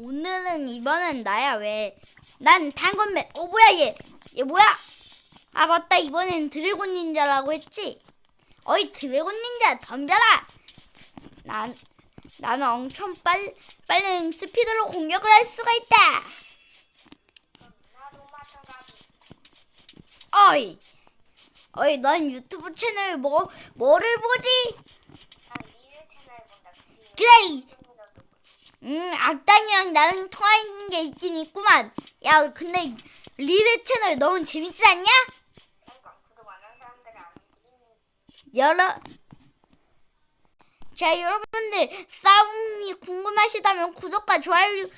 오늘은 이번엔 나야 왜? 난 단건맨. 어 뭐야 얘? 얘 뭐야? 아 맞다 이번엔 드래곤 닌자라고 했지. 어이 드래곤 닌자 덤벼라. 난 나는 엄청 빨 빠른 스피드로 공격을 할 수가 있다. 어이 어이 넌 유튜브 채널 뭐 뭐를 보지? 난. 그래. 음 악당이랑 나랑 통하는 게 있긴 있구만. 야 근데 리레 채널 너무 재밌지 않냐? 그러니까. 여러 자 여러분들 싸움이 궁금하시다면 구독과 좋아요를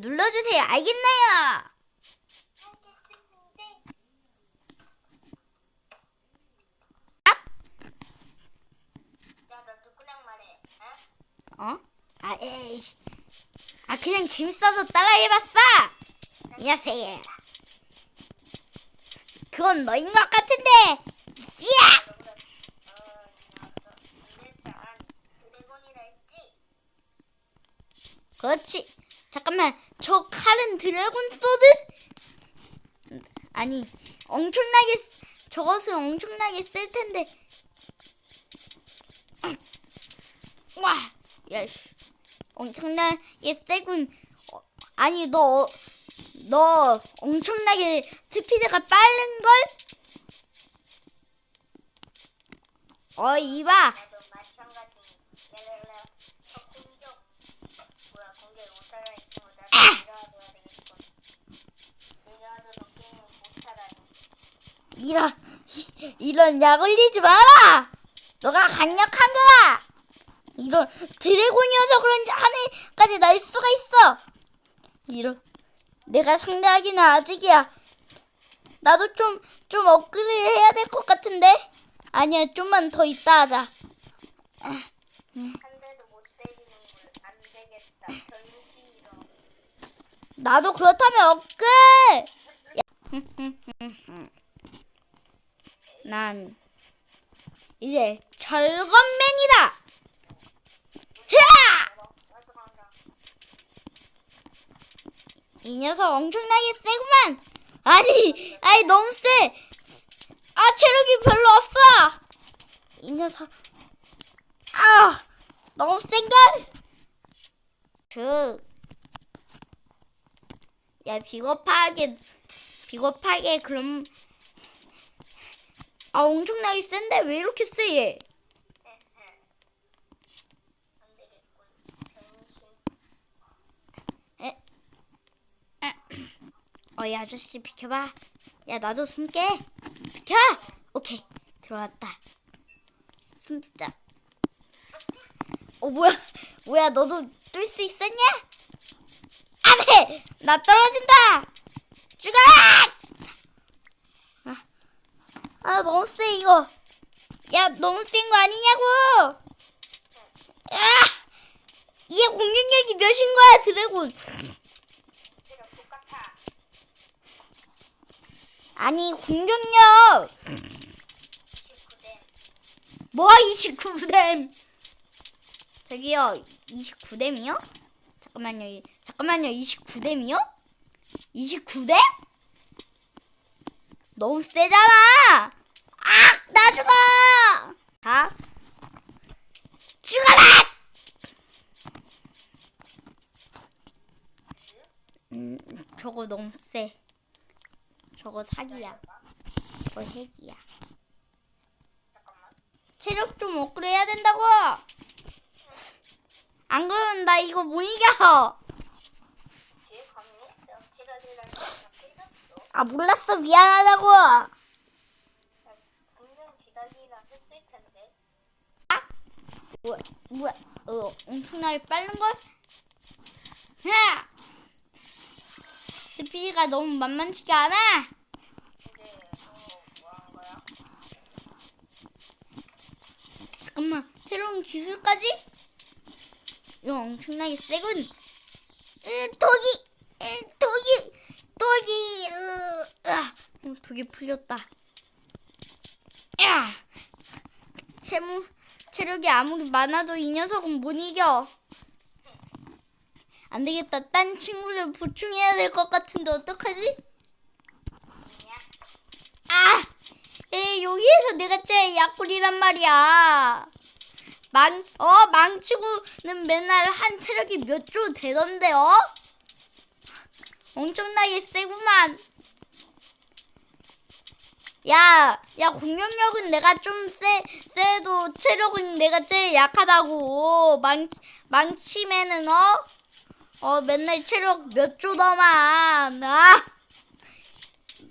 눌러주세요 알겠나요? 알겠습니다. 야, 너 누구랑 말해? 어? 어? 아 에이씨 아 그냥 재밌어서 따라해봤어. 이 녀석이 그건 너인 것 같은데. 야! 그렇지. 잠깐만. 저 칼은 드래곤 소드? 아니 엄청나게 쓰- 저것은 엄청나게 쓸 텐데. 와 야씨 엄청나게 세군 어, 아니 너너 엄청나게 스피드가 빠른 걸? 어 이봐. 이런 이런 약 올리지 마라. 너가 강력한 거야. 이런 드래곤이어서 그런지 하늘까지 날 수가 있어. 이런 내가 상대하기는 아직이야. 나도 좀 좀 업그레이드 해야 될 것 같은데. 아니야 좀만 더 있다 하자. 나도 그렇다면 업글. 난 이제 절건맨이다. 흐아! 와서 간다. 이 녀석 엄청나게 세구만. 아니, 아니 너무 세. 아 체력이 별로 없어. 이 녀석. 아, 너무 센걸. 그, 야 비겁하게, 비겁하게 그럼. 아 엄청나게 센데 왜 이렇게 세 얘? 안 되겠군. 변신. 어, 이 아저씨 비켜봐. 야, 나도 숨게. 비켜. 오케이, 들어왔다. 숨자. 어, 뭐야, 뭐야, 너도 뜰수 있었냐? 안 돼! 나 떨어진다! 죽어라! 아, 아, 너무 세, 이거. 야, 너무 센 거 아니냐고! 야! 얘 공격력이 몇인 거야, 드래곤? 체력 똑같아. 아니, 공격력! 19대. 뭐 29댐? 저기요 29댐이요? 잠깐만요 이- 잠깐만요 29댐이요? 29댐? 너무 세잖아! 악! 나 죽어! 자 죽어라! 음 저거 너무 세 저거 사기야 저거 핵이야. 체력 좀 업그레이드 해야 된다고. 안 그러면 나 이거 못 이겨. 아 몰랐어 미안하다고. 텐데. 뭐야 뭐야 어 엄청나게 빠른 걸? 야 스피드가 너무 만만치가 않아. 잠깐만 새로운 기술까지? 이거 엄청나게 세군. 으 독이 으 독이 독이 으 아, 어, 독이 풀렸다. 야 체무 체력이 아무리 많아도 이 녀석은 못 이겨. 안 되겠다. 딴 친구를 보충해야 될 것 같은데 어떡하지? 아! 에, 여기에서 내가 제일 약골이란 말이야. 망, 어, 망치고는 맨날 한 체력이 몇 조 되던데, 어? 엄청나게 세구만. 야, 야, 공격력은 내가 좀 세, 세도 체력은 내가 제일 약하다고. 망, 망치면은, 어? 어, 맨날 체력 몇 조더만. 아!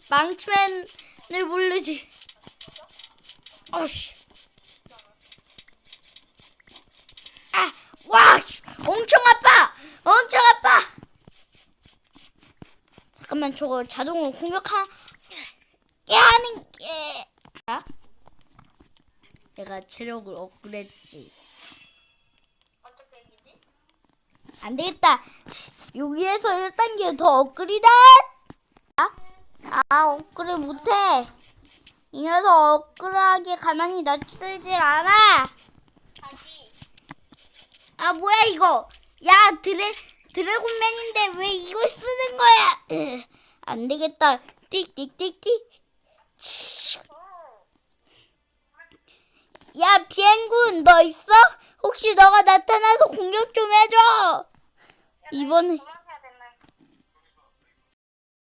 망치맨을 부르지. 어씨. 아, 와, 씨, 엄청 아파. 엄청 아파. 잠깐만, 저거 자동으로 공격하, 게 하는 게. 아? 내가 체력을 업그레이드지. 안 되겠다. 여기에서 1단계 더 업그레이드. 아, 아 업그레이드 못해. 이 녀석 업그레이드하게 가만히 놔두질 않아. 아 뭐야 이거? 야 드래 드래곤맨인데 왜 이걸 쓰는 거야? 으, 안 되겠다. 띡띡띡띡. 치. 야 비행군 너 있어? 혹시 너가 나타나서 공격 좀 해줘. 이번에